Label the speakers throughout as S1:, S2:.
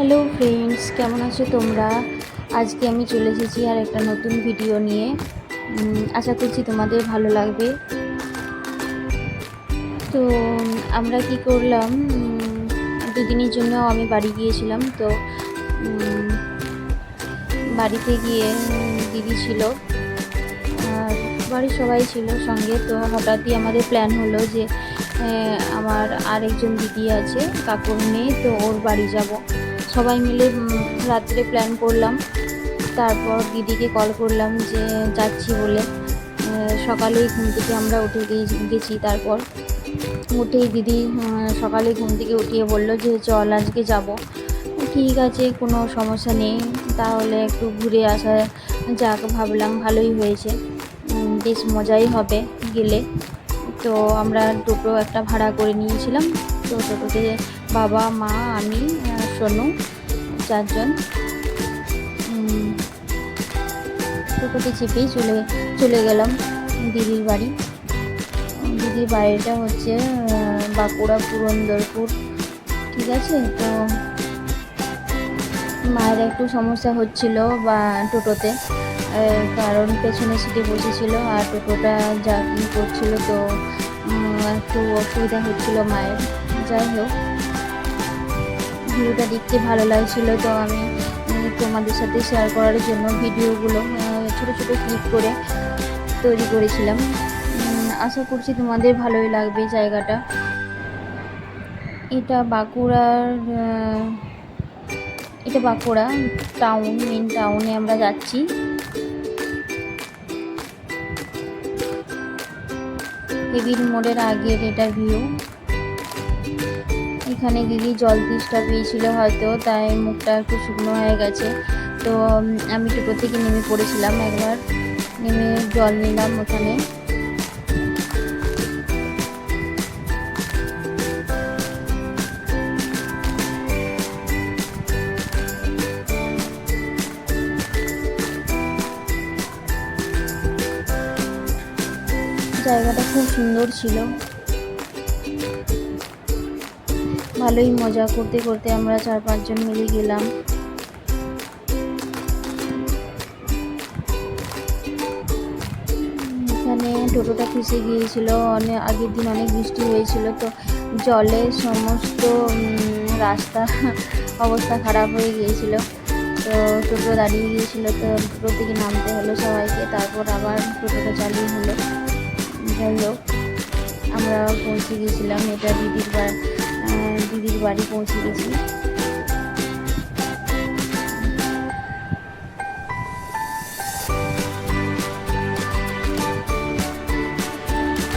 S1: Hello friends, কেমন আছো তোমরা? আজকে আমি চলে এসেছি আর একটা নতুন ভিডিও নিয়ে। আশা করছি তোমাদের ভালো লাগবে। তো, আমরা কি করলাম? দুদিনের জন্য আমি বাড়ি গিয়েছিলাম, তো বাড়িতে গিয়ে দিদি ছিল। আর বাড়ির সবাই ছিল সঙ্গে, তো হঠাৎই আমাদের প্ল্যান হলো যে আমার আরেকজন দিদি আছে কাকুর মেয়ে তো ওর বাড়ি যাব। সবাই মিলে রাত্রে প্ল্যান করলাম। তারপর দিদিকে কল করলাম যে, যাচ্ছি বলে। সকালেই ঘুম থেকে আমরা উঠে গেছি তারপর। উঠেই দিদি সকালে ঘুম থেকে উঠিয়ে বলল যে, চল আজকে যাব। ঠিক আছে, কোনো সমস্যা নেই। তাহলে একটু ঘুরে আসা যাক, ভাবলাম ভালোই হয়েছে। বেশ মজাই হবে গেলে। তো আমরা টোটো একটা ভাড়া করে নিয়েছিলাম। তো টোটোতে বাবা, মা, আমি সোনু, চারজন। টোটোতে চেপেই চলে চলে গেলাম দিদির বাড়ি। দিদির বাড়িটা হচ্ছে বাঁকুড়া, পুরন্দরপুর, ঠিক আছে? তো মায়ের একটু সমস্যা হচ্ছিল বা টোটোতে কারণ পেছনে সিটে বসেছিল আর টোটোটা জার্কিং করছিল তো একটু অসুবিধা হচ্ছিল মায়ের। যাই হোক ভিডিওটা দেখতে ভালো লাগছিল, তো আমি তোমাদের সাথে শেয়ার করার জন্য ভিডিওগুলো ছোট ছোট ক্লিপ করে তৈরি করেছিলাম। আশা করছি তোমাদের ভালোই লাগবে জায়গাটা। এটা বাঁকুড়ার এটা বাঁকুড়া টাউন মেন টাউনে আমরা যাচ্ছি। হেবির মোড়ের আগের এটা ভিউ এখানে দিদি জল তেষ্টা পেয়েছিল হয়তো, তাই মুখটা একটু শুকনো হয়ে গেছে। তো আমি টোটো থেকে নেমে পড়েছিলাম একবার। নেমে জল নিলাম ওখানে। জায়গাটা খুব সুন্দর ছিল। ভালোই মজা করতে করতে আমরা চার পাঁচজন মিলে গেলাম। এখানে টোটোটা ফেসে গিয়েছিল অনেক আগের দিন অনেক বৃষ্টি হয়েছিল, তো জলে সমস্ত রাস্তা অবস্থা খারাপ হয়ে গিয়েছিল। তো টোটো দাঁড়িয়ে গিয়েছিল, তো টোটো থেকে নামতে হলো সবাইকে, তারপর আবার টোটোটা চালু হলো। যাই হোক, আমরা পৌঁছে গিয়েছিলাম। এটা দিদির দিদির বাড়ি পৌঁছে গেছি।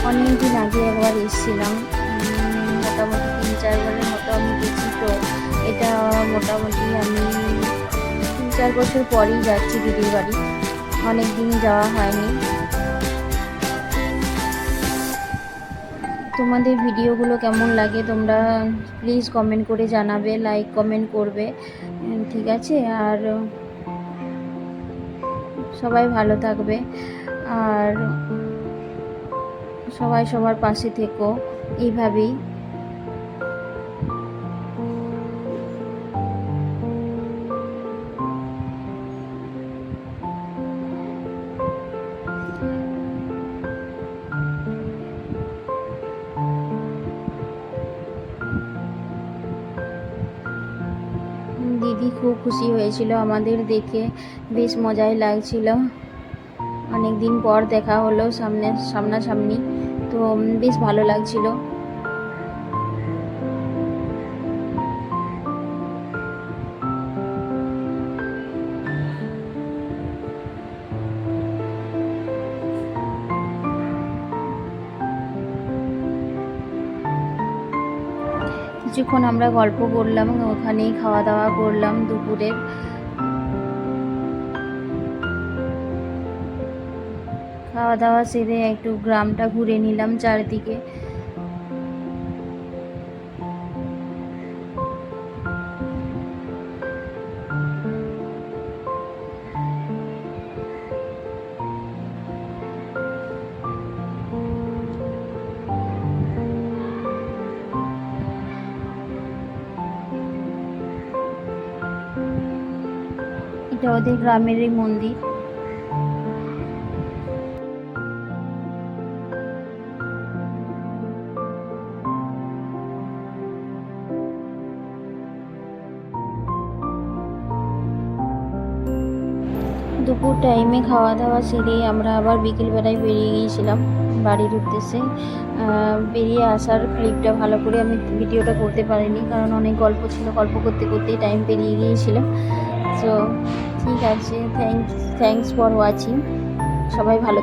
S1: অনেক দিন আগে একবার এসেছিলাম। মোটামুটি তিন চারবারের মতো আমি গেছি তো। এটা মোটামুটি আমি তিন, চার বছর পরেই যাচ্ছি দিদির বাড়ি। অনেক দিন যাওয়া হয়নি। তোমাদের ভিডিওগুলো কেমন লাগে তোমরা প্লিজ কমেন্ট করে জানাবে লাইক কমেন্ট করবে ঠিক আছে? আর সবাই ভালো থাকবে। আর সবাই সবার পাশে থেকো, এইভাবেই। দিদি খুব খুশি হয়েছিল আমাদের দেখে। বেশ মজাই লাগছিল। অনেক দিন পর দেখা হলো সামনে, সামনাসামনি। তো বেশ ভালো লাগছিল। কিছুক্ষণ আমরা গল্প করলাম, ওখানেই খাওয়া দাওয়া করলাম দুপুরে। খাওয়া দাওয়া সেরে একটু গ্রামটা ঘুরে নিলাম চারিদিকে। এটা ওদের গ্রামেরই মন্দির। দুপুর টাইমে খাওয়া দাওয়া সেরে আমরা আবার বিকেলবেলায় বেরিয়ে গিয়েছিলাম বাড়ির উদ্দেশ্যে। বেরিয়ে আসার ক্লিপটা ভালো করে আমি ভিডিওটা করতে পারিনি, কারণ অনেক গল্প ছিল, গল্প করতে করতেই টাইম পেরিয়ে গিয়েছিল সো ঠিক আছে থ্যাংক থ্যাংকস ফর ওয়াচিং সবাই ভালো।